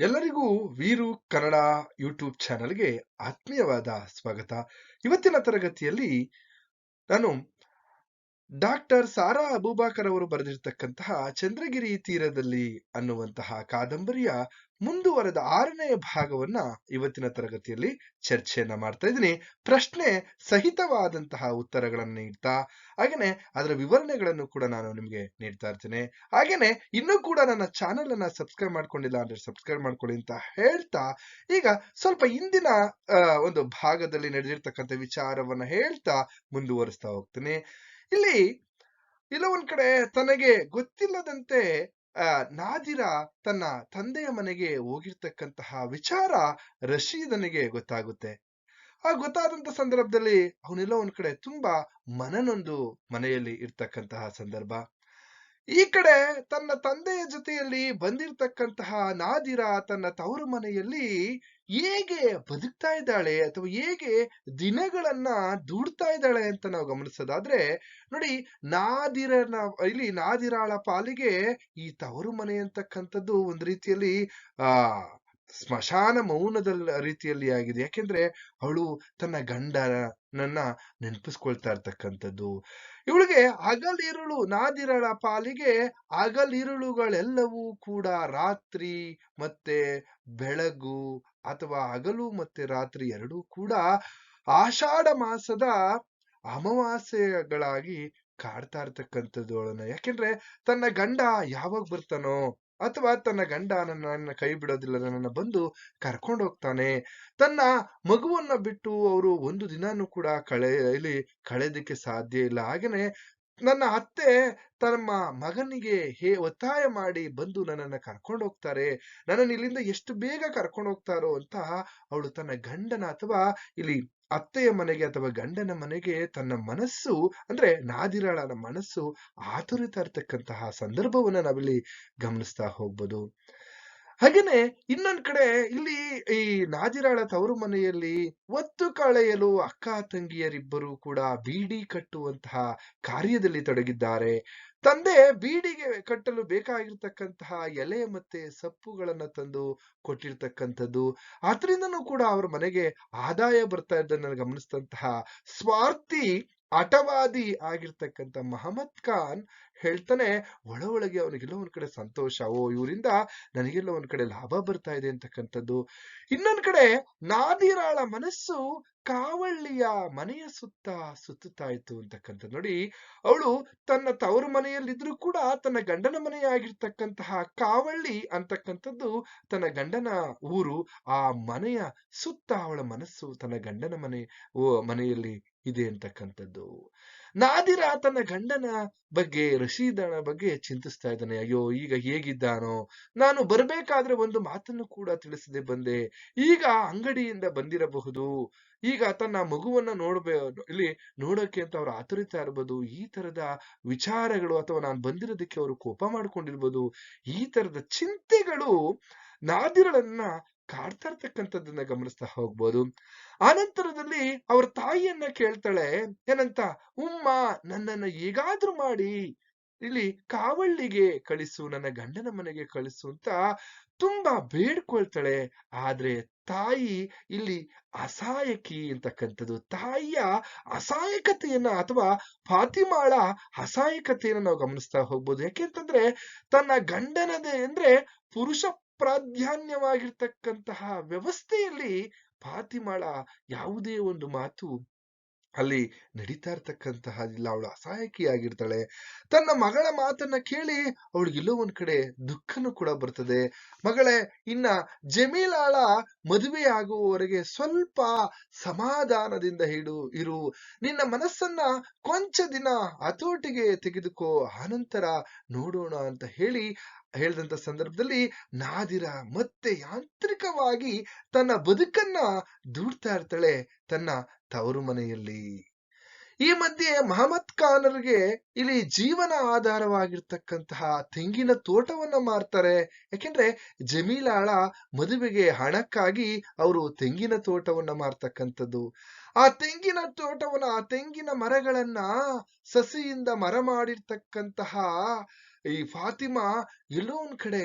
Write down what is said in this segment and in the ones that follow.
ಎಲ್ಲರಿಗೂ ವೀರು ಕನ್ನಡ ಯೂಟ್ಯೂಬ್ ಚಾನೆಲ್ಗೆ ಆತ್ಮೀಯವಾದ ಸ್ವಾಗತ. ಇವತ್ತಿನ ತರಗತಿಯಲ್ಲಿ ನಾನು ಡಾಕ್ಟರ್ ಸಾರಾ ಅಬೂಬಾಕರ್ ಅವರು ಬರೆದಿರ್ತಕ್ಕಂತಹ ಚಂದ್ರಗಿರಿ ತೀರದಲ್ಲಿ ಅನ್ನುವಂತಹ ಕಾದಂಬರಿಯ ಮುಂದುವರೆದ ಆರನೇ ಭಾಗವನ್ನ ಇವತ್ತಿನ ತರಗತಿಯಲ್ಲಿ ಚರ್ಚೆಯನ್ನ ಮಾಡ್ತಾ ಇದ್ದೀನಿ. ಪ್ರಶ್ನೆ ಸಹಿತವಾದಂತಹ ಉತ್ತರಗಳನ್ನು ನೀಡ್ತಾ, ಹಾಗೇನೆ ಅದರ ವಿವರಣೆಗಳನ್ನು ಕೂಡ ನಾನು ನಿಮಗೆ ನೀಡ್ತಾ ಇರ್ತೇನೆ. ಹಾಗೇನೆ ಇನ್ನೂ ಕೂಡ ನನ್ನ ಚಾನೆಲ್ ಅನ್ನ ಸಬ್ಸ್ಕ್ರೈಬ್ ಮಾಡ್ಕೊಂಡಿಲ್ಲ ಅಂದ್ರೆ ಸಬ್ಸ್ಕ್ರೈಬ್ ಮಾಡ್ಕೊಳ್ಳಿ ಅಂತ ಹೇಳ್ತಾ, ಈಗ ಸ್ವಲ್ಪ ಇಂದಿನ ಒಂದು ಭಾಗದಲ್ಲಿ ನಡೆದಿರ್ತಕ್ಕಂಥ ವಿಚಾರವನ್ನ ಹೇಳ್ತಾ ಮುಂದುವರಿಸ್ತಾ ಹೋಗ್ತೀನಿ. ಇಲ್ಲಿ ಇಲ್ಲ ಒಂದ್ ಕಡೆ ತನಗೆ ಗೊತ್ತಿಲ್ಲದಂತೆ ನಾದಿರ ತನ್ನ ತಂದೆಯ ಮನೆಗೆ ಹೋಗಿರ್ತಕ್ಕಂತಹ ವಿಚಾರ ರಶೀದನಿಗೆ ಗೊತ್ತಾಗುತ್ತೆ. ಆ, ಗೊತ್ತಾದಂತ ಸಂದರ್ಭದಲ್ಲಿ ಅವನೆಲ್ಲ ಒಂದ್ ಕಡೆ ತುಂಬಾ ಮನನೊಂದು ಮನೆಯಲ್ಲಿ ಇರ್ತಕ್ಕಂತಹ ಸಂದರ್ಭ. ಈ ಕಡೆ ತನ್ನ ತಂದೆಯ ಜೊತೆಯಲ್ಲಿ ಬಂದಿರ್ತಕ್ಕಂತಹ ನಾದಿರ ತನ್ನ ತವರು ಮನೆಯಲ್ಲಿ ಹೇಗೆ ಬದುಕ್ತಾ ಇದ್ದಾಳೆ ಅಥವಾ ಹೇಗೆ ದಿನಗಳನ್ನ ದೂಡ್ತಾ ಇದ್ದಾಳೆ ಅಂತ ನಾವು ಗಮನಿಸೋದಾದ್ರೆ, ನೋಡಿ ನಾದಿರನ ಇಲ್ಲಿ ನಾದಿರಾಳ ಪಾಲಿಗೆ ಈ ತವರು ಮನೆ ಅಂತಕ್ಕಂಥದ್ದು ಒಂದು ರೀತಿಯಲ್ಲಿ, ಆ, ಸ್ಮಶಾನ ಮೌನದ ರೀತಿಯಲ್ಲಿ ಆಗಿದೆ. ಯಾಕೆಂದ್ರೆ ಅವಳು ತನ್ನ ಗಂಡನನ್ನ ನೆನಪಿಸ್ಕೊಳ್ತಾ ಇರ್ತಕ್ಕಂಥದ್ದು. ಇವಳಿಗೆ ಹಗಲಿರುಳು, ನಾದಿರಳ ಪಾಲಿಗೆ ಹಗಲಿರುಳುಗಳೆಲ್ಲವೂ ಕೂಡ ರಾತ್ರಿ ಮತ್ತೆ ಬೆಳಗು ಅಥವಾ ಹಗಲು ಮತ್ತೆ ರಾತ್ರಿ ಎರಡೂ ಕೂಡ ಆಷಾಢ ಮಾಸದ ಅಮಾವಾಸ್ಯೆಗಳಾಗಿ ಕಾಡ್ತಾ ಇರ್ತಕ್ಕಂಥದ್ದು ಅವಳನ್ನ ಯಾಕೆಂದ್ರೆ ತನ್ನ ಗಂಡ ಯಾವಾಗ ಬರ್ತಾನೋ ಅಥವಾ ತನ್ನ ಗಂಡ ನನ್ನ ಕೈ ಬಿಡೋದಿಲ್ಲ ನನ್ನ ಬಂದು ಕರ್ಕೊಂಡು ಹೋಗ್ತಾನೆ. ತನ್ನ ಮಗುವನ್ನ ಬಿಟ್ಟು ಅವರು ಒಂದು ದಿನಾನು ಕೂಡ ಕಳೆ, ಇಲ್ಲಿ ಕಳೆದಕ್ಕೆ ಸಾಧ್ಯ ಇಲ್ಲ. ಹಾಗೇನೆ ನನ್ನ ಅತ್ತೆ ತಮ್ಮ ಮಗನಿಗೆ ಹೇ, ಒತ್ತಾಯ ಮಾಡಿ ಬಂದು ನನ್ನನ್ನ ಕರ್ಕೊಂಡು ಹೋಗ್ತಾರೆ. ನನ್ನನ್ನು ಇಲ್ಲಿಂದ ಎಷ್ಟು ಬೇಗ ಕರ್ಕೊಂಡು ಹೋಗ್ತಾರೋ ಅಂತ ಅವಳು ತನ್ನ ಗಂಡನ ಅಥವಾ ಇಲ್ಲಿ ಅತ್ತೆಯ ಮನೆಗೆ ಅಥವಾ ಗಂಡನ ಮನೆಗೆ ತನ್ನ ಮನಸ್ಸು, ಅಂದ್ರೆ ನಾದಿರಾಳನ ಮನಸ್ಸು ಆತುರಿತ ಇರ್ತಕ್ಕಂತಹ ಸಂದರ್ಭವನ್ನ ನಾವಿಲ್ಲಿ ಗಮನಿಸ್ತಾ ಹೋಗ್ಬೋದು. ಹಾಗೇನೆ ಇನ್ನೊಂದ್ ಕಡೆ ಇಲ್ಲಿ ಈ ನಾಜಿರಾಳ ತವರು ಮನೆಯಲ್ಲಿ ಒತ್ತು ಕಳೆಯಲು ಅಕ್ಕ ತಂಗಿಯರಿಬ್ಬರು ಕೂಡ ಬೀಡಿ ಕಟ್ಟುವಂತಹ ಕಾರ್ಯದಲ್ಲಿ ತೊಡಗಿದ್ದಾರೆ. ತಂದೆ ಬೀಡಿಗೆ ಕಟ್ಟಲು ಬೇಕಾಗಿರ್ತಕ್ಕಂತಹ ಎಲೆ ಮತ್ತೆ ಸಪ್ಪುಗಳನ್ನ ತಂದು ಕೊಟ್ಟಿರ್ತಕ್ಕಂಥದ್ದು. ಅದರಿಂದನೂ ಕೂಡ ಅವ್ರ ಮನೆಗೆ ಆದಾಯ ಬರ್ತಾ ಇದ್ದನ್ನ ಗಮನಿಸಿದಂತಹ ಸ್ವಾರ್ಥಿ ಹಠವಾದಿ ಆಗಿರ್ತಕ್ಕಂಥ ಮಹಮ್ಮದ್ ಖಾನ್ ಹೇಳ್ತಾನೆ, ಒಳ ಒಳಗೆ ಅವನಿಗೆಲ್ಲ ಒಂದ್ ಕಡೆ ಸಂತೋಷ, ಓ, ಇವರಿಂದ ನನಗೆಲ್ಲ ಒಂದ್ ಕಡೆ ಲಾಭ ಬರ್ತಾ ಇದೆ ಅಂತಕ್ಕಂಥದ್ದು. ಇನ್ನೊಂದ್ ಕಡೆ ನಾದಿರಾಳ ಮನಸ್ಸು ಕಾವಳ್ಳಿಯ ಮನೆಯ ಸುತ್ತ ಸುತ್ತುತ್ತಾ ಇತ್ತು ಅಂತಕ್ಕಂಥ ನೋಡಿ, ಅವಳು ತನ್ನ ತವರು ಮನೆಯಲ್ಲಿದ್ರು ಕೂಡ ತನ್ನ ಗಂಡನ ಮನೆಯಾಗಿರ್ತಕ್ಕಂತಹ ಕಾವಳ್ಳಿ ಅಂತಕ್ಕಂಥದ್ದು ತನ್ನ ಗಂಡನ ಊರು, ಆ ಮನೆಯ ಸುತ್ತ ಅವಳ ಮನಸ್ಸು ತನ್ನ ಗಂಡನ ಮನೆ ಮನೆಯಲ್ಲಿ ಇದೆ ಅಂತಕ್ಕಂಥದ್ದು. ನಾದಿರ ತನ್ನ ಗಂಡನ ಬಗ್ಗೆ ರಶೀದನ ಬಗ್ಗೆ ಚಿಂತಿಸ್ತಾ ಇದ್ದಾನೆ. ಅಯ್ಯೋ, ಈಗ ಹೇಗಿದ್ದಾನೋ? ನಾನು ಬರಬೇಕಾದ್ರೆ ಒಂದು ಮಾತನ್ನು ಕೂಡ ತಿಳಿಸದೆ ಬಂದೆ. ಈಗ ಅಂಗಡಿಯಿಂದ ಬಂದಿರಬಹುದು. ಈಗ ತನ್ನ ಮಗುವನ್ನ ನೋಡ್ಬೇ, ಇಲ್ಲಿ ನೋಡೋಕೆ ಅಂತ ಅವ್ರು ಆತುರಿತಾ ಇರ್ಬೋದು. ಈ ತರದ ವಿಚಾರಗಳು ಅಥವಾ ನಾನು ಬಂದಿರೋದಕ್ಕೆ ಅವರು ಕೋಪ ಮಾಡ್ಕೊಂಡಿರ್ಬೋದು. ಈ ತರದ ಚಿಂತೆಗಳು ನಾದಿರಳನ್ನ ಕಾಡ್ತಾ ಇರ್ತಕ್ಕಂಥದ್ದನ್ನ ಗಮನಿಸ್ತಾ ಹೋಗ್ಬೋದು. ಆನಂತರದಲ್ಲಿ ಅವ್ರ ತಾಯಿಯನ್ನ ಕೇಳ್ತಾಳೆ, ಏನಂತ, ಉಮ್ಮ, ನನ್ನನ್ನ ಹೇಗಾದ್ರೂ ಮಾಡಿ. ಇಲ್ಲಿ ಕಾವಳ್ಳಿಗೆ ಕಳಿಸು, ನನ್ನ ಗಂಡನ ಮನೆಗೆ ಕಳಿಸು ಅಂತ ತುಂಬಾ ಬೇಡ್ಕೊಳ್ತಾಳೆ. ಆದ್ರೆ ತಾಯಿ ಇಲ್ಲಿ ಅಸಹಾಯಕಿ ಅಂತಕ್ಕಂಥದ್ದು. ತಾಯಿಯ ಅಸಹಾಯಕತೆಯನ್ನ ಅಥವಾ ಫಾತಿಮಾಳ ಅಸಹಾಯಕತೆಯನ್ನ ನಾವು ಗಮನಿಸ್ತಾ ಹೋಗ್ಬೋದು. ಯಾಕೆಂತಂದ್ರೆ ತನ್ನ ಗಂಡನದೇ ಅಂದ್ರೆ ಪುರುಷ ಪ್ರಾಧಾನ್ಯವಾಗಿರ್ತಕ್ಕಂತಹ ವ್ಯವಸ್ಥೆಯಲ್ಲಿ ಫಾತಿಮಾಳ ಯಾವುದೇ ಒಂದು ಮಾತು ಅಲ್ಲಿ ನಡೀತಾ ಇರ್ತಕ್ಕಂತಹ ಇಲ್ಲ ಅವಳು ಅಸಹಾಯಕಿಯಾಗಿರ್ತಾಳೆ. ತನ್ನ ಮಗಳ ಮಾತನ್ನ ಕೇಳಿ ಅವಳಿಗೆಲ್ಲೋ ಒಂದ್ ಕಡೆ ದುಃಖನೂ ಕೂಡ ಬರ್ತದೆ. ಮಗಳೇ, ಇನ್ನ ಜಮೀಲಾಳ ಮದುವೆ ಆಗುವವರೆಗೆ ಸ್ವಲ್ಪ ಸಮಾಧಾನದಿಂದ ಹಿಡು ಇರು. ನಿನ್ನ ಮನಸ್ಸನ್ನ ಕೊಂಚ ದಿನ ಹತೋಟಿಗೆ ತೆಗೆದುಕೋ, ಆನಂತರ ನೋಡೋಣ ಅಂತ ಹೇಳಿ ಹೇಳಿದಂತ ಸಂದರ್ಭದಲ್ಲಿ ನಾದಿರ ಮತ್ತೆ ಯಾಂತ್ರಿಕವಾಗಿ ತನ್ನ ಬದುಕನ್ನ ದೂಡ್ತಾ ಇರ್ತಾಳೆ ತನ್ನ ತವರು ಮನೆಯಲ್ಲಿ. ಈ ಮಧ್ಯೆ ಮಹಮ್ಮದ್ ಖಾನರಿಗೆ ಇಲ್ಲಿ ಜೀವನ ಆಧಾರವಾಗಿರ್ತಕ್ಕಂತಹ ತೆಂಗಿನ ತೋಟವನ್ನ ಮಾರ್ತಾರೆ. ಯಾಕೆಂದ್ರೆ ಜಮೀಲಾಳ ಮದುವೆಗೆ ಹಣಕ್ಕಾಗಿ ಅವರು ತೆಂಗಿನ ತೋಟವನ್ನ ಮಾರ್ತಕ್ಕಂಥದ್ದು. ಆ ತೆಂಗಿನ ತೋಟವನ್ನ, ಆ ತೆಂಗಿನ ಮರಗಳನ್ನ ಸಸಿಯಿಂದ ಮರ ಮಾಡಿರ್ತಕ್ಕಂತಹ ಈ ಫಾತಿಮಾ ಎಲ್ಲೋ ಒಂದ್ ಕಡೆ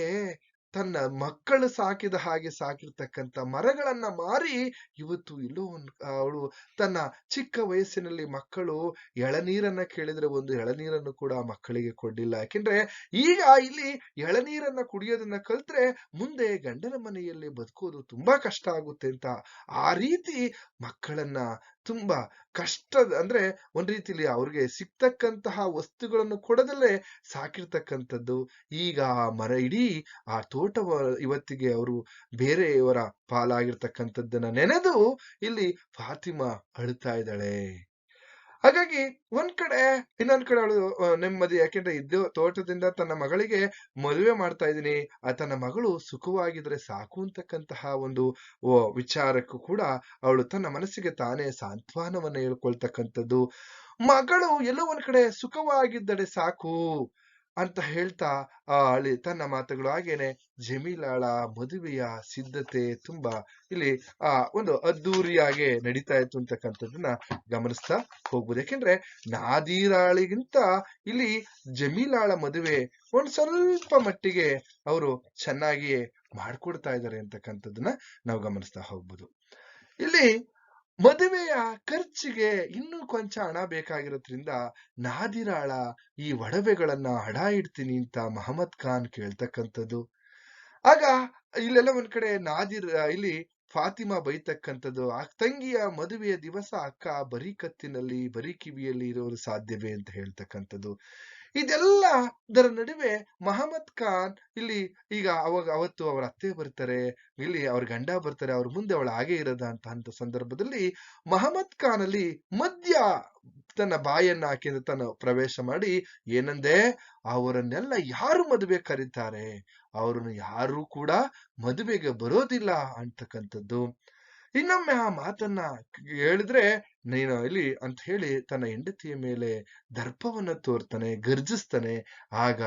ತನ್ನ ಮಕ್ಕಳು ಸಾಕಿದ ಹಾಗೆ ಸಾಕಿರ್ತಕ್ಕಂಥ ಮರಗಳನ್ನ ಮಾರಿ ಇವತ್ತು ಎಲ್ಲೋ ಒಂದ್ ಅವಳು ತನ್ನ ಚಿಕ್ಕ ವಯಸ್ಸಿನಲ್ಲಿ ಮಕ್ಕಳು ಎಳನೀರನ್ನ ಕೇಳಿದ್ರೆ ಒಂದು ಎಳನೀರನ್ನು ಕೂಡ ಮಕ್ಕಳಿಗೆ ಕೊಡ್ಲಿಲ್ಲ. ಯಾಕೆಂದ್ರೆ ಈಗ ಇಲ್ಲಿ ಎಳನೀರನ್ನ ಕುಡಿಯೋದನ್ನ ಕಲ್ತ್ರೆ ಮುಂದೆ ಗಂಡನ ಮನೆಯಲ್ಲಿ ಬದುಕೋದು ತುಂಬಾ ಕಷ್ಟ ಆಗುತ್ತೆ ಅಂತ ಆ ರೀತಿ ಮಕ್ಕಳನ್ನ ತುಂಬಾ ಕಷ್ಟದ, ಅಂದ್ರೆ ಒಂದ್ ರೀತಿಲಿ ಅವ್ರಿಗೆ ಸಿಗ್ತಕ್ಕಂತಹ ವಸ್ತುಗಳನ್ನು ಕೊಡದಲ್ಲೇ ಸಾಕಿರ್ತಕ್ಕಂಥದ್ದು. ಈಗ ಆ ಮರ ಇಡೀ ಆ ತೋಟವ, ಇವತ್ತಿಗೆ ಅವರು ಬೇರೆಯವರ ಪಾಲಾಗಿರ್ತಕ್ಕಂಥದ್ದನ್ನ ನೆನೆದು ಇಲ್ಲಿ ಫಾತಿಮಾ ಅಳ್ತಾ ಇದ್ದಾಳೆ. ಹಾಗಾಗಿ ಒಂದ್ ಕಡೆ, ಇನ್ನೊಂದ್ ಕಡೆ ಅವಳು ನೆಮ್ಮದಿ, ಯಾಕೆಂದ್ರೆ ಇದ್ದು ತೋಟದಿಂದ ತನ್ನ ಮಗಳಿಗೆ ಮದುವೆ ಮಾಡ್ತಾ ಇದ್ದೀನಿ. ಆ ತನ್ನ ಮಗಳು ಸುಖವಾಗಿದ್ರೆ ಸಾಕು ಅಂತಕ್ಕಂತಹ ಒಂದು ವಿಚಾರಕ್ಕೂ ಕೂಡ ಅವಳು ತನ್ನ ಮನಸ್ಸಿಗೆ ತಾನೇ ಸಾಂತ್ವನವನ್ನ ಹೇಳ್ಕೊಳ್ತಕ್ಕಂಥದ್ದು. ಮಗಳು ಎಲ್ಲೋ ಒಂದ್ ಕಡೆ ಸುಖವಾಗಿದ್ದಡೆ ಸಾಕು. ಅಂತ ಹೇಳ್ತಾ ಆ ಅಳಿ ತನ್ನ ಮಾತುಗಳು. ಹಾಗೇನೆ ಜಮೀಲಾಳ ಮದುವೆಯ ಸಿದ್ಧತೆ ತುಂಬಾ ಇಲ್ಲಿ, ಆ, ಒಂದು ಅದ್ದೂರಿಯಾಗೆ ನಡೀತಾ ಇತ್ತು ಅಂತಕ್ಕಂಥದ್ದನ್ನ ಗಮನಿಸ್ತಾ ಹೋಗ್ಬೋದು. ಯಾಕೆಂದ್ರೆ ನಾದೀರಾಳಿಗಿಂತ ಇಲ್ಲಿ ಜಮೀಲಾಳ ಮದುವೆ ಒಂದ್ ಸ್ವಲ್ಪ ಮಟ್ಟಿಗೆ ಅವರು ಚೆನ್ನಾಗಿಯೇ ಮಾಡ್ಕೊಡ್ತಾ ಇದ್ದಾರೆ ಅಂತಕ್ಕಂಥದ್ದನ್ನ ನಾವು ಗಮನಿಸ್ತಾ ಹೋಗ್ಬೋದು. ಇಲ್ಲಿ ಮದುವೆಯ ಖರ್ಚಿಗೆ ಇನ್ನೂ ಕೊಂಚ ಹಣ ಬೇಕಾಗಿರೋದ್ರಿಂದ, ನಾದಿರಾಳ, ಈ ಒಡವೆಗಳನ್ನ ಹಡ ಇಡ್ತೀನಿ ಅಂತ ಮಹಮ್ಮದ್ ಖಾನ್ ಕೇಳ್ತಕ್ಕಂಥದ್ದು. ಆಗ ಇಲ್ಲೆಲ್ಲ ಒಂದ್ ಕಡೆ ನಾದಿರ್ ಇಲ್ಲಿ ಫಾತಿಮಾ ಬೈತಕ್ಕಂಥದ್ದು, ಆ ತಂಗಿಯ ಮದುವೆಯ ದಿವಸ ಅಕ್ಕ ಬರೀ ಕತ್ತಿನಲ್ಲಿ, ಬರೀ ಕಿವಿಯಲ್ಲಿ ಇರೋರು ಸಾಧ್ಯವೇ ಅಂತ ಹೇಳ್ತಕ್ಕಂಥದ್ದು. ಇದೆಲ್ಲದರ ನಡುವೆ ಮಹಮ್ಮದ್ ಖಾನ್ ಇಲ್ಲಿ ಈಗ ಅವಾಗ ಅವತ್ತು ಅವರ ಅತ್ತೆ ಬರ್ತಾರೆ, ಇಲ್ಲಿ ಅವ್ರ ಗಂಡ ಬರ್ತಾರೆ, ಅವ್ರ ಮುಂದೆ ಅವಳು ಹಾಗೆ ಇರದ ಅಂತ ಅಂತ ಸಂದರ್ಭದಲ್ಲಿ ಮಹಮ್ಮದ್ ಖಾನ್ ಅಲ್ಲಿ ಮದ್ಯ ತನ್ನ ಬಾಯನ್ನ ಹಾಕಿ ತನ್ನ ಪ್ರವೇಶ ಮಾಡಿ, ಏನಂದೆ? ಅವರನ್ನೆಲ್ಲ ಯಾರು ಮದುವೆ ಕರೀತಾರೆ? ಅವರನ್ನು ಯಾರು ಕೂಡ ಮದುವೆಗೆ ಬರೋದಿಲ್ಲ ಅಂತಕ್ಕಂಥದ್ದು. ಇನ್ನೊಮ್ಮೆ ಆ ಮಾತನ್ನ ಹೇಳಿದ್ರೆ ನೀನು ಇಲ್ಲಿ ಅಂತ ಹೇಳಿ ತನ್ನ ಹೆಂಡತಿಯ ಮೇಲೆ ದರ್ಪವನ್ನ ತೋರ್ತಾನೆ, ಗರ್ಜಿಸ್ತಾನೆ. ಆಗ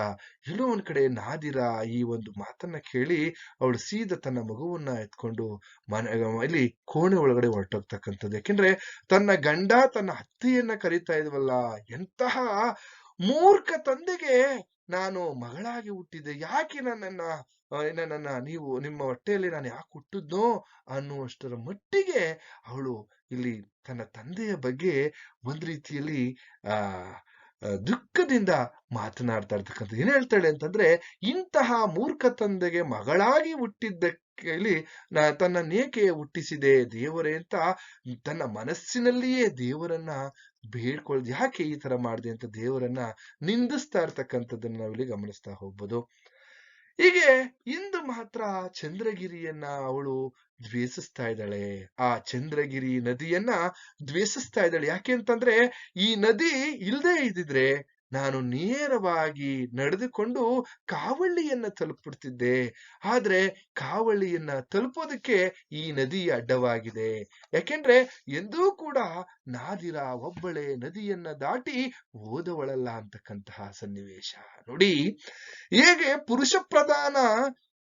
ಎಲ್ಲೋ ಒಂದ್ ಕಡೆ ನಾದಿರ ಈ ಒಂದು ಮಾತನ್ನ ಕೇಳಿ ಅವಳು ಸೀದ ತನ್ನ ಮಗುವನ್ನ ಎತ್ಕೊಂಡು ಮನೆ, ಇಲ್ಲಿ ಕೋಣೆ ಒಳಗಡೆ ಹೊರಟೋಗ್ತಕ್ಕಂಥದ್ದು. ಯಾಕೆಂದ್ರೆ ತನ್ನ ಗಂಡ ತನ್ನ ಅತ್ತೆಯನ್ನ ಕರೀತಾ ಇದ್ವಲ್ಲ, ಎಂತಹ ಮೂರ್ಖ ತಂದೆಗೆ ನಾನು ಮಗಳಾಗಿ ಹುಟ್ಟಿದೆ. ಯಾಕೆ ನನ್ನನ್ನ ನನ್ನ ನೀವು ನಿಮ್ಮ ಹೊಟ್ಟೆಯಲ್ಲಿ ನಾನು ಯಾಕೆ ಹುಟ್ಟಿದ್ನೋ ಅನ್ನುವಷ್ಟರ ಮಟ್ಟಿಗೆ ಅವಳು ಇಲ್ಲಿ ತನ್ನ ತಂದೆಯ ಬಗ್ಗೆ ಒಂದ್ ರೀತಿಯಲ್ಲಿ, ಆ ದುಃಖದಿಂದ ಮಾತನಾಡ್ತಾ ಇರ್ತಕ್ಕಂಥ ಏನ್ ಹೇಳ್ತಾಳೆ ಅಂತಂದ್ರೆ, ಇಂತಹ ಮೂರ್ಖ ತಂದೆಗೆ ಮಗಳಾಗಿ ಹುಟ್ಟಿದ್ದಕ್ಕೆ ತನ್ನ ನೇಕೆ ಹುಟ್ಟಿಸಿದೆ ದೇವರೇ ಅಂತ ತನ್ನ ಮನಸ್ಸಿನಲ್ಲಿಯೇ ದೇವರನ್ನ ಬೇಡ್ಕೊಳ್ದು, ಯಾಕೆ ಈ ತರ ಮಾಡಿದೆ ಅಂತ ದೇವರನ್ನ ನಿಂದಿಸ್ತಾ ಇರ್ತಕ್ಕಂಥದ್ದನ್ನ ನಾವಿಲ್ಲಿ ಗಮನಿಸ್ತಾ ಹೋಗ್ಬೋದು. ಹೀಗೆ ಇಂದು ಮಾತ್ರ ಚಂದ್ರಗಿರಿಯನ್ನ ಅವಳು ದ್ವೇಷಿಸ್ತಾ ಇದ್ದಾಳೆ. ಆ ಚಂದ್ರಗಿರಿ ನದಿಯನ್ನ ದ್ವೇಷಿಸ್ತಾ ಇದ್ದಾಳೆ. ಯಾಕೆ ಅಂತಂದ್ರೆ ಈ ನದಿ ಇಲ್ದೇ ಇದ್ದಿದ್ರೆ ನಾನು ನೇರವಾಗಿ ನಡೆದುಕೊಂಡು ಕಾವಳ್ಳಿಯನ್ನ ತಲುಪಿಡ್ತಿದ್ದೆ ಆದ್ರೆ ಕಾವಳ್ಳಿಯನ್ನ ತಲುಪೋದಕ್ಕೆ ಈ ನದಿ ಅಡ್ಡವಾಗಿದೆ. ಯಾಕೆಂದ್ರೆ ಎಂದೂ ಕೂಡ ನಾದಿರ ಒಬ್ಬಳೆ ನದಿಯನ್ನ ದಾಟಿ ಓದವಳಲ್ಲ ಅಂತಕ್ಕಂತಹ ಸನ್ನಿವೇಶ. ನೋಡಿ, ಹೇಗೆ ಪುರುಷ ಪ್ರಧಾನ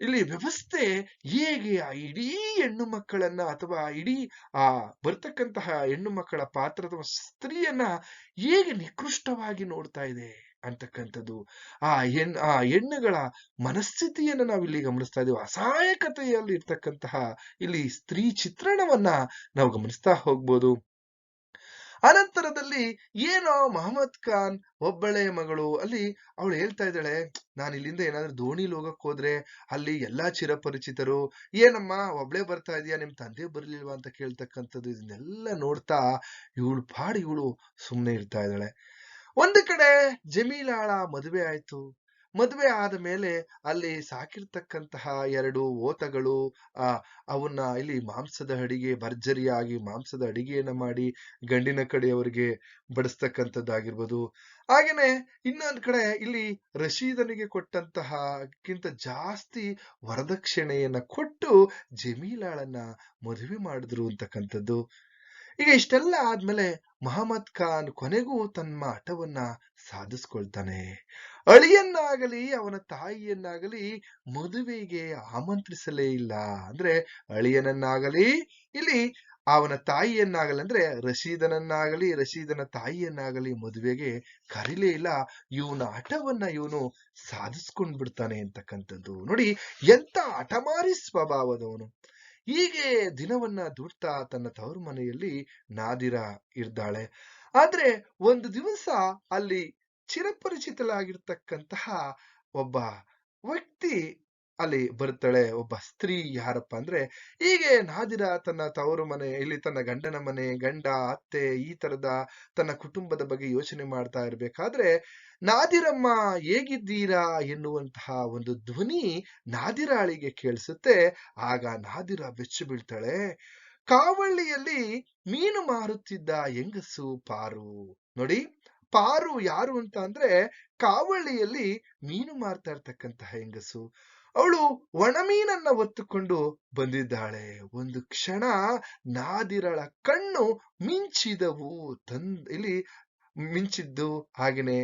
ಇಲ್ಲಿ ವ್ಯವಸ್ಥೆ ಹೇಗೆ ಆ ಇಡೀ ಹೆಣ್ಣು ಮಕ್ಕಳನ್ನ ಅಥವಾ ಇಡೀ ಆ ಬರ್ತಕ್ಕಂತಹ ಹೆಣ್ಣು ಮಕ್ಕಳ ಪಾತ್ರ ಅಥವಾ ಸ್ತ್ರೀಯನ್ನ ಹೇಗೆ ನಿಕೃಷ್ಟವಾಗಿ ನೋಡ್ತಾ ಇದೆ ಅಂತಕ್ಕಂಥದ್ದು. ಆ ಹೆಣ್, ಆ ಹೆಣ್ಣುಗಳ ಮನಸ್ಥಿತಿಯನ್ನ ನಾವಿಲ್ಲಿ ಗಮನಿಸ್ತಾ ಇದ್ದೀವಿ. ಅಸಹಾಯಕತೆಯಲ್ಲಿ ಇರ್ತಕ್ಕಂತಹ ಇಲ್ಲಿ ಸ್ತ್ರೀ ಚಿತ್ರಣವನ್ನ ನಾವು ಗಮನಿಸ್ತಾ ಹೋಗ್ಬೋದು. ಅನಂತರದಲ್ಲಿ ಏನೋ ಮಹಮ್ಮದ್ ಖಾನ್ ಒಬ್ಬಳೆ ಮಗಳು. ಅಲ್ಲಿ ಅವಳು ಹೇಳ್ತಾ ಇದ್ದಾಳೆ, ನಾನು ಇಲ್ಲಿಂದ ಏನಾದ್ರೂ ದೋಣಿಲಿ ಹೋಗಕ್ ಹೋದ್ರೆ ಅಲ್ಲಿ ಎಲ್ಲಾ ಚಿರಪರಿಚಿತರು, ಏನಮ್ಮ ಒಬ್ಳೆ ಬರ್ತಾ ಇದೀಯಾ, ನಿಮ್ ತಂದೆ ಬರ್ಲಿಲ್ವಾ ಅಂತ ಕೇಳ್ತಕ್ಕಂಥದ್ದು ಇದನ್ನೆಲ್ಲ ನೋಡ್ತಾ ಇವಳು ಪಾಡಿ ಇವಳು ಸುಮ್ನೆ ಇರ್ತಾ ಇದ್ದಾಳೆ. ಒಂದು ಕಡೆ ಜಮೀಲಾಳ ಮದುವೆ ಆಯ್ತು. ಮದುವೆ ಆದ ಮೇಲೆ ಅಲ್ಲಿ ಸಾಕಿರ್ತಕ್ಕಂತಹ ಎರಡು ಓತಗಳು, ಆ, ಅವನ್ನ ಇಲ್ಲಿ ಮಾಂಸದ ಅಡಿಗೆ, ಭರ್ಜರಿಯಾಗಿ ಮಾಂಸದ ಅಡಿಗೆಯನ್ನ ಮಾಡಿ ಗಂಡಿನ ಕಡೆಯವರಿಗೆ ಬಡಿಸ್ತಕ್ಕಂಥದ್ದಾಗಿರ್ಬೋದು. ಹಾಗೇನೆ ಇನ್ನೊಂದ್ ಕಡೆ ಇಲ್ಲಿ ರಶೀದನಿಗೆ ಕೊಟ್ಟಂತಹ ಕಿಂತ ಜಾಸ್ತಿ ವರದಕ್ಷಿಣೆಯನ್ನ ಕೊಟ್ಟು ಜಮೀಲಾಳನ್ನ ಮದುವೆ ಮಾಡಿದ್ರು ಅಂತಕ್ಕಂಥದ್ದು. ಈಗ ಇಷ್ಟೆಲ್ಲ ಆದ್ಮೇಲೆ ಮಹಮ್ಮದ್ ಖಾನ್ ಕೊನೆಗೂ ತನ್ನ ಹಠವನ್ನ ಸಾಧಿಸ್ಕೊಳ್ತಾನೆ. ಅಳಿಯನ್ನಾಗಲಿ, ಅವನ ತಾಯಿಯನ್ನಾಗಲಿ ಮದುವೆಗೆ ಆಮಂತ್ರಿಸಲೇ ಇಲ್ಲ. ಅಂದ್ರೆ ಅಳಿಯನನ್ನಾಗಲಿ, ಇಲ್ಲಿ ಅವನ ತಾಯಿಯನ್ನಾಗಲಿ, ಅಂದ್ರೆ ರಶೀದನನ್ನಾಗಲಿ, ರಶೀದನ ತಾಯಿಯನ್ನಾಗಲಿ ಮದುವೆಗೆ ಕರೀಲೇ ಇಲ್ಲ. ಇವನ ಹಠವನ್ನ ಇವನು ಸಾಧಿಸ್ಕೊಂಡ್ ಬಿಡ್ತಾನೆ ಅಂತಕ್ಕಂಥದ್ದು. ನೋಡಿ ಎಂತ ಹಠಮಾರಿ ಸ್ವಭಾವದವನು ಹೀಗೆ ದಿನವನ್ನ ದುಡ್ತಾ ತನ್ನ ತವರು ಮನೆಯಲ್ಲಿ ನಾದಿರ ಇದ್ದಾಳೆ ಆದ್ರೆ ಒಂದು ದಿವಸ ಅಲ್ಲಿ ಚಿರಪರಿಚಿತಳಾಗಿರ್ತಕ್ಕಂತಹ ಒಬ್ಬ ವ್ಯಕ್ತಿ ಅಲ್ಲಿ ಬರ್ತಾಳೆ ಒಬ್ಬ ಸ್ತ್ರೀ ಯಾರಪ್ಪ ಅಂದ್ರೆ, ಹೀಗೆ ನಾದಿರ ತನ್ನ ತವರು ಮನೆ, ಇಲ್ಲಿ ತನ್ನ ಗಂಡನ ಮನೆ, ಗಂಡ, ಅತ್ತೆ ಈ ತರದ ತನ್ನ ಕುಟುಂಬದ ಬಗ್ಗೆ ಯೋಚನೆ ಮಾಡ್ತಾ ಇರ್ಬೇಕಾದ್ರೆ, ನಾದಿರಮ್ಮ ಹೇಗಿದ್ದೀರಾ ಎನ್ನುವಂತಹ ಒಂದು ಧ್ವನಿ ನಾದಿರಾಳಿಗೆ ಕೇಳಿಸುತ್ತೆ. ಆಗ ನಾದಿರ ಬೆಚ್ಚು ಬೀಳ್ತಾಳೆ. ಕಾವಳ್ಳಿಯಲ್ಲಿ ಮೀನು ಮಾರುತ್ತಿದ್ದ ಹೆಂಗಸು ಪಾರು. ನೋಡಿ ಪಾರು ಯಾರು ಅಂತ ಅಂದ್ರೆ ಕಾವಳಿಯಲ್ಲಿ ಮೀನು ಮಾರ್ತಾ ಇರ್ತಕ್ಕಂತಹ ಹೆಂಗಸು. ಅವಳು ಒಣಮೀನನ್ನ ಹೊತ್ತುಕೊಂಡು ಬಂದಿದ್ದಾಳೆ. ಒಂದು ಕ್ಷಣ ನಾದಿರಳ ಕಣ್ಣು ಮಿಂಚಿದವು. ತಂದ್ ಇಲ್ಲಿ ಮಿಂಚಿದ್ದು ಹಾಗೇನೆ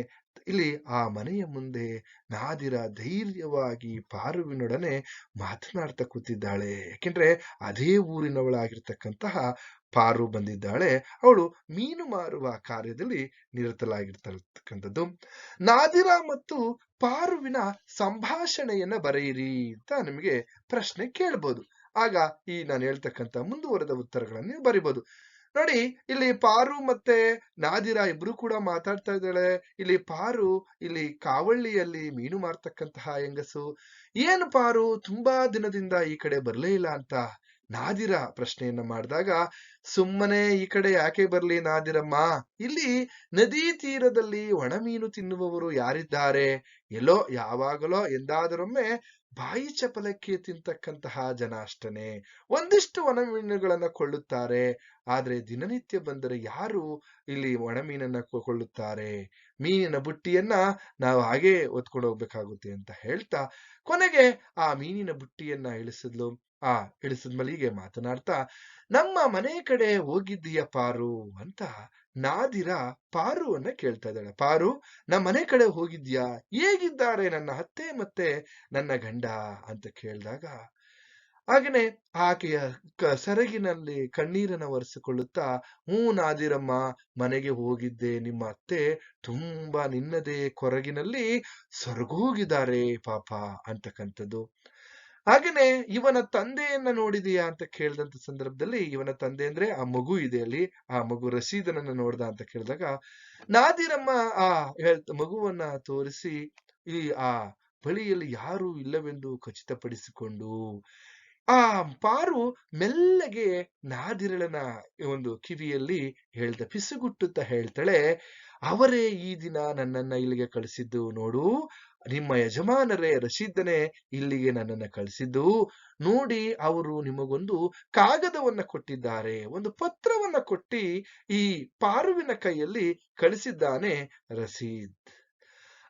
ಇಲ್ಲಿ ಆ ಮನೆಯ ಮುಂದೆ ನಾದಿರ ಧೈರ್ಯವಾಗಿ ಪಾರುವಿನೊಡನೆ ಮಾತನಾಡ್ತಾ ಕೂತಿದ್ದಾಳೆ. ಯಾಕೆಂದ್ರೆ ಅದೇ ಊರಿನವಳಾಗಿರ್ತಕ್ಕಂತಹ ಪಾರು ಬಂದಿದ್ದಾಳೆ. ಅವಳು ಮೀನು ಮಾರುವ ಕಾರ್ಯದಲ್ಲಿ ನಿರತಲಾಗಿರ್ತಕ್ಕಂಥದ್ದು ನಾದಿರ ಮತ್ತು ಪಾರುವಿನ ಸಂಭಾಷಣೆಯನ್ನ ಬರೆಯಿರಿ ಅಂತ ನಿಮಗೆ ಪ್ರಶ್ನೆ ಕೇಳ್ಬೋದು. ಆಗ ಈ ನಾನು ಹೇಳ್ತಕ್ಕಂಥ ಮುಂದುವರೆದ ಉತ್ತರಗಳನ್ನ ನೀವು ಬರಿಬೋದು. ನೋಡಿ, ಇಲ್ಲಿ ಪಾರು ಮತ್ತೆ ನಾದಿರ ಇಬ್ರು ಕೂಡ ಮಾತಾಡ್ತಾ ಇದ್ದಾಳೆ. ಇಲ್ಲಿ ಪಾರು, ಇಲ್ಲಿ ಕಾವಳ್ಳಿಯಲ್ಲಿ ಮೀನು ಮಾರ್ತಕ್ಕಂತಹ ಹೆಂಗಸು. ಏನು ಪಾರು, ತುಂಬಾ ದಿನದಿಂದ ಈ ಕಡೆ ಬರಲೇ ಇಲ್ಲ ಅಂತ ನಾದಿರ ಪ್ರಶ್ನೆಯನ್ನ ಮಾಡಿದಾಗ, ಸುಮ್ಮನೆ ಈ ಕಡೆ ಯಾಕೆ ಬರ್ಲಿ ನಾದಿರಮ್ಮ? ಇಲ್ಲಿ ನದಿ ತೀರದಲ್ಲಿ ಒಣ ಮೀನು ತಿನ್ನುವವರು ಯಾರಿದ್ದಾರೆ? ಎಲ್ಲೋ ಯಾವಾಗಲೋ ಎಂದಾದರೊಮ್ಮೆ ಬಾಯಿ ಚಪಲಕ್ಕೆ ತಿಂತಕ್ಕಂತಹ ಜನ ಅಷ್ಟನೇ. ಒಂದಿಷ್ಟು ಒಣಮೀನುಗಳನ್ನ ಕೊಳ್ಳುತ್ತಾರೆ. ಆದ್ರೆ ದಿನನಿತ್ಯ ಬಂದರೆ ಯಾರು ಇಲ್ಲಿ ಒಣ ಮೀನನ್ನ ಕೊಳ್ಳುತ್ತಾರೆ? ಮೀನಿನ ಬುಟ್ಟಿಯನ್ನ ನಾವು ಹಾಗೆ ಒತ್ಕೊಂಡು ಹೋಗ್ಬೇಕಾಗುತ್ತೆ ಅಂತ ಹೇಳ್ತಾ, ಕೊನೆಗೆ ಆ ಮೀನಿನ ಬುಟ್ಟಿಯನ್ನ ಇಳಿಸಿದ್ಲು. ಆ ಇಳಿಸಿದ್ಮೇಲೆ ಮಲಿಗೆ ಮಾತನಾಡ್ತಾ, ನಮ್ಮ ಮನೆ ಕಡೆ ಹೋಗಿದ್ದೀಯ ಪಾರು? ಅಂತ ನಾದಿರ ಪಾರುವನ್ನ ಕೇಳ್ತಾ ಇದ್ದಾಳೆ. ಪಾರು, ನಮ್ಮ ಮನೆ ಕಡೆ ಹೋಗಿದ್ಯಾ ಹೇಗಿದ್ದಾರೆ ನನ್ನ ಅತ್ತೆ ಮತ್ತೆ ನನ್ನ ಗಂಡ? ಅಂತ ಕೇಳಿದಾಗ ಹಾಗೇನೆ ಆಕೆಯ ಕ- ಸೆರಗಿನಲ್ಲಿ ಕಣ್ಣೀರನ್ನ ಒರೆಸಿಕೊಳ್ಳುತ್ತಾ, ಹ್ಞೂ ನಾದಿರಮ್ಮ, ಮನೆಗೆ ಹೋಗಿದ್ದೆ, ನಿಮ್ಮ ಅತ್ತೆ ತುಂಬಾ ನಿನ್ನದೇ ಕೊರಗಿನಲ್ಲಿ ಸೊರಗೋಗಿದ್ದಾರೆ ಪಾಪ, ಅಂತಕ್ಕಂಥದ್ದು. ಹಾಗೇನೆ ಇವನ ತಂದೆಯನ್ನ ನೋಡಿದೀಯಾ ಅಂತ ಕೇಳಿದಂತ ಸಂದರ್ಭದಲ್ಲಿ ಇವನ ತಂದೆ ಅಂದ್ರೆ ಆ ಮಗು ಇದೆ ಅಲ್ಲಿ, ಆ ಮಗು ರಶೀದನನ್ನ ನೋಡ್ದ ಅಂತ ಕೇಳಿದಾಗ, ನಾದಿರಮ್ಮ, ಆ ಮಗುವನ್ನ ತೋರಿಸಿ, ಈ ಆ ಬಳಿಯಲ್ಲಿ ಯಾರು ಇಲ್ಲವೆಂದು ಖಚಿತಪಡಿಸಿಕೊಂಡು ಆ ಪಾರು ಮೆಲ್ಲಗೆ ನಾದಿರಳನ ಒಂದು ಕಿವಿಯಲ್ಲಿ ಹೇಳ್ದ ಪಿಸುಗುಟ್ಟುತ್ತ ಹೇಳ್ತಾಳೆ, ಅವರೇ ಈ ದಿನ ನನ್ನನ್ನ ಇಲ್ಲಿಗೆ ಕಳಿಸಿದ್ದು ನೋಡು, ನಿಮ್ಮ ಯಜಮಾನರೇ ರಶೀದನೇ ಇಲ್ಲಿಗೆ ನನ್ನನ್ನ ಕಳಿಸಿದ್ದು, ನೋಡಿ ಅವರು ನಿಮಗೊಂದು ಕಾಗದವನ್ನ ಕೊಟ್ಟಿದ್ದಾರೆ, ಒಂದು ಪತ್ರವನ್ನ ಕೊಟ್ಟಿ ಈ ಪಾರುವಿನ ಕೈಯಲ್ಲಿ ಕಳಿಸಿದ್ದಾನೆ ರಸೀದ್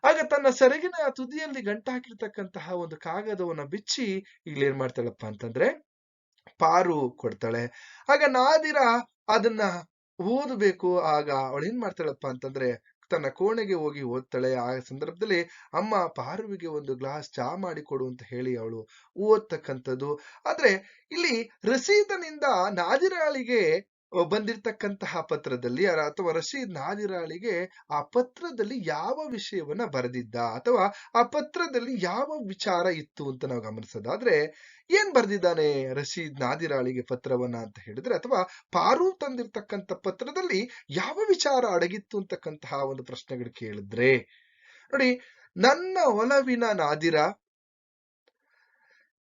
ಆಗ ತನ್ನ ಸೆರಗಿನ ತುದಿಯಲ್ಲಿ ಗಂಟಾಕಿರ್ತಕ್ಕಂತಹ ಒಂದು ಕಾಗದವನ್ನ ಬಿಚ್ಚಿ ಏನ್ ಮಾಡ್ತಾಳಪ್ಪ ಅಂತಂದ್ರೆ ಪಾರು ಕೊಡ್ತಾಳೆ. ಆಗ ನಾದಿರ ಅದನ್ನ ಓದಬೇಕು. ಆಗ ಅವಳು ಏನ್ ಮಾಡ್ತಾಳಪ್ಪ ಅಂತಂದ್ರೆ ತನ್ನ ಕೋಣೆಗೆ ಹೋಗಿ ಓದ್ತಾಳೆ. ಆ ಸಂದರ್ಭದಲ್ಲಿ ಅಮ್ಮ ಪಾರುವಿಗೆ ಒಂದು ಗ್ಲಾಸ್ ಚಾ ಮಾಡಿ ಕೊಡು ಅಂತ ಹೇಳಿ ಅವಳು ಓದ್ತಕ್ಕಂಥದ್ದು. ಆದ್ರೆ ಇಲ್ಲಿ ರಸೀದನಿಂದ ನಾದಿರಾಳಿಗೆ ಬಂದಿರ್ತಕ್ಕಂತಹ ಪತ್ರದಲ್ಲಿ ಅಥವಾ ರಶೀದ್ ನಾದಿರಾಳಿಗೆ ಆ ಪತ್ರದಲ್ಲಿ ಯಾವ ವಿಷಯವನ್ನ ಬರೆದಿದ್ದ ಅಥವಾ ಆ ಪತ್ರದಲ್ಲಿ ಯಾವ ವಿಚಾರ ಇತ್ತು ಅಂತ ನಾವು ಗಮನಿಸೋದಾದ್ರೆ, ಏನ್ ಬರೆದಿದ್ದಾನೆ ರಶೀದ್ ನಾದಿರಾಳಿಗೆ ಪತ್ರವನ್ನ ಅಂತ ಹೇಳಿದ್ರೆ, ಅಥವಾ ಪಾರು ತಂದಿರ್ತಕ್ಕಂಥ ಪತ್ರದಲ್ಲಿ ಯಾವ ವಿಚಾರ ಅಡಗಿತ್ತು ಅಂತಕ್ಕಂತಹ ಒಂದು ಪ್ರಶ್ನೆಗಳು ಕೇಳಿದ್ರೆ, ನೋಡಿ, ನನ್ನ ಒಲವಿನ ನಾದಿರ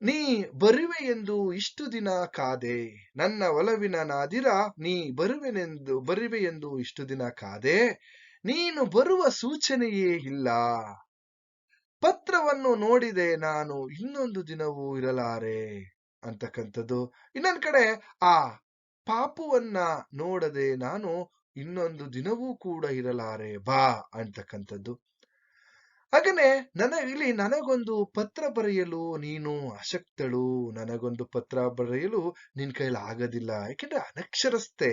ನೀ ಬರುವೆ ಎಂದು ಇಷ್ಟು ದಿನ ಕಾದೆ. ನನ್ನ ಒಲವಿನ ನಾದಿರ ನೀ ಬರುವೆನೆಂದು ಬರುವೆ ಎಂದು ಇಷ್ಟು ದಿನ ಕಾದೆ. ನೀನು ಬರುವ ಸೂಚನೆಯೇ ಇಲ್ಲ. ಪತ್ರವನ್ನು ನೋಡಿದೆ ನಾನು, ಇನ್ನೊಂದು ದಿನವೂ ಇರಲಾರೆ ಅಂತಕ್ಕಂಥದ್ದು. ಇನ್ನೊಂದ್ ಕಡೆ, ಆ ಪಾಪುವನ್ನ ನೋಡದೆ ನಾನು ಇನ್ನೊಂದು ದಿನವೂ ಕೂಡ ಇರಲಾರೆ ಬಾ ಅಂತಕ್ಕಂಥದ್ದು. ಹಾಗೇನೆ ನನ ಇಲ್ಲಿ ನನಗೊಂದು ಪತ್ರ ಬರೆಯಲು ನೀನು ಅಶಕ್ತಳು ನನಗೊಂದು ಪತ್ರ ಬರೆಯಲು ನಿನ್ ಕೈಲಿ ಆಗೋದಿಲ್ಲ. ಯಾಕೆಂದ್ರೆ ಅನಕ್ಷರಸ್ಥೆ.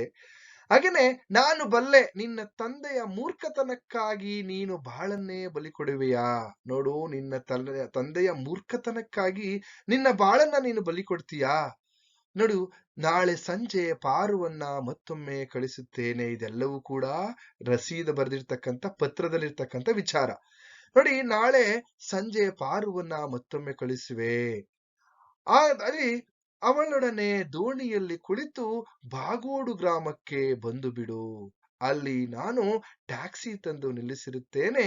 ಹಾಗೇನೆ ನಾನು ಬಲ್ಲೆ ನಿನ್ನ ತಂದೆಯ ಮೂರ್ಖತನಕ್ಕಾಗಿ ನೀನು ಬಾಳನ್ನೇ ಬಲಿ ಕೊಡುವೆಯಾ? ನೋಡು, ನಿನ್ನ ತಲೆ, ತಂದೆಯ ಮೂರ್ಖತನಕ್ಕಾಗಿ ನಿನ್ನ ಬಾಳನ್ನ ನೀನು ಬಲಿ ಕೊಡ್ತೀಯಾ? ನೋಡು, ನಾಳೆ ಸಂಜೆ ಪಾರುವನ್ನ ಮತ್ತೊಮ್ಮೆ ಕಳಿಸುತ್ತೇನೆ. ಇದೆಲ್ಲವೂ ಕೂಡ ರಸೀದ ಬರೆದಿರ್ತಕ್ಕಂಥ, ಪತ್ರದಲ್ಲಿರ್ತಕ್ಕಂಥ ವಿಚಾರ. ನೋಡಿ ನಾಳೆ ಸಂಜೆ ಪಾರುವನ್ನ ಮತ್ತೊಮ್ಮೆ ಕಳಿಸುವೆ. ಅಲ್ಲಿ ಅವಳೊಡನೆ ದೋಣಿಯಲ್ಲಿ ಕುಳಿತು ಬಾಗೋಡು ಗ್ರಾಮಕ್ಕೆ ಬಂದು ಬಿಡು. ಅಲ್ಲಿ ನಾನು ಟ್ಯಾಕ್ಸಿ ತಂದು ನಿಲ್ಲಿಸಿರುತ್ತೇನೆ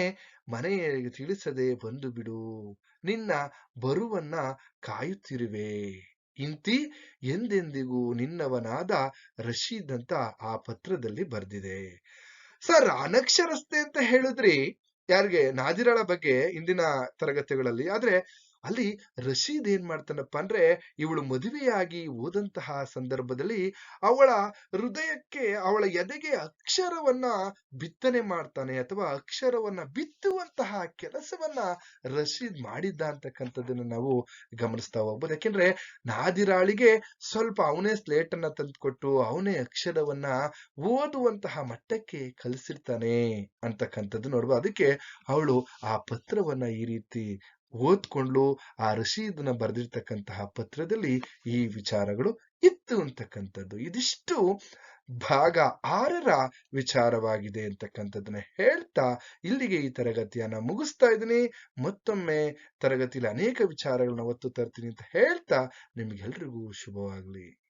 ಮನೆಯರಿಗೆ ತಿಳಿಸದೆ ಬಂದು ಬಿಡು. ನಿನ್ನ ಬರುವನ್ನ ಕಾಯುತ್ತಿರುವೆ. ಇಂತಿ ಎಂದೆಂದಿಗೂ ನಿನ್ನವನಾದ ರಶೀದ್ ಅಂತ ಆ ಪತ್ರದಲ್ಲಿ ಬರೆದಿದೆ. ಸರ್ ಅನಕ್ಷರಸ್ತೆ ಅಂತ ಹೇಳಿದ್ರಿ? ಯಾರಿಗೆ ನಾದಿರಳ ಬಗ್ಗೆ ಇಂದಿನ ತರಗತಿಗಳಲ್ಲಿ. ಆದ್ರೆ ಅಲ್ಲಿ ರಶೀದ್ ಏನ್ ಮಾಡ್ತಾನಪ್ಪ ಅಂದ್ರೆ ಇವಳು ಮದುವೆಯಾಗಿ ಹೋದಂತಹ ಸಂದರ್ಭದಲ್ಲಿ ಅವಳ ಹೃದಯಕ್ಕೆ ಅವಳ ಎದೆಗೆ ಅಕ್ಷರವನ್ನ ಬಿತ್ತನೆ ಮಾಡ್ತಾನೆ ಅಥವಾ ಅಕ್ಷರವನ್ನ ಬಿತ್ತುವಂತಹ ಕೆಲಸವನ್ನ ರಶೀದ್ ಮಾಡಿದ್ದ ಅಂತಕ್ಕಂಥದ್ದನ್ನ ನಾವು ಗಮನಿಸ್ತಾ ಹೋಗ್ಬೋದು. ಯಾಕೆಂದ್ರೆ ನಾದಿರಾಳಿಗೆ ಸ್ವಲ್ಪ ಅವನೇ ಸ್ಲೇಟ್ ಅನ್ನ ತಂದುಕೊಟ್ಟು ಅವನೇ ಅಕ್ಷರವನ್ನ ಓದುವಂತಹ ಮಟ್ಟಕ್ಕೆ ಕಲಿಸಿರ್ತಾನೆ ಅಂತಕ್ಕಂಥದ್ದು ನೋಡ್ಬೋದು. ಅದಕ್ಕೆ ಅವಳು ಆ ಪತ್ರವನ್ನ ಈ ರೀತಿ ಓದ್ಕೊಂಡ್ಲು ಆ ರಶೀದ್ನ ಬರೆದಿರ್ತಕ್ಕಂತಹ ಪತ್ರದಲ್ಲಿ ಈ ವಿಚಾರಗಳು ಇತ್ತು ಅಂತಕ್ಕಂಥದ್ದು. ಇದಿಷ್ಟು ಭಾಗ ಆರರ ವಿಚಾರವಾಗಿದೆ ಅಂತಕ್ಕಂಥದ್ದನ್ನ ಹೇಳ್ತಾ ಇಲ್ಲಿಗೆ ಈ ತರಗತಿಯನ್ನ ಮುಗಿಸ್ತಾ ಇದ್ದೀನಿ. ಮತ್ತೊಮ್ಮೆ ತರಗತಿಯಲ್ಲಿ ಅನೇಕ ವಿಚಾರಗಳನ್ನ ಒತ್ತು ತರ್ತೀನಿ ಅಂತ ಹೇಳ್ತಾ ನಿಮ್ಗೆಲ್ರಿಗೂ ಶುಭವಾಗ್ಲಿ.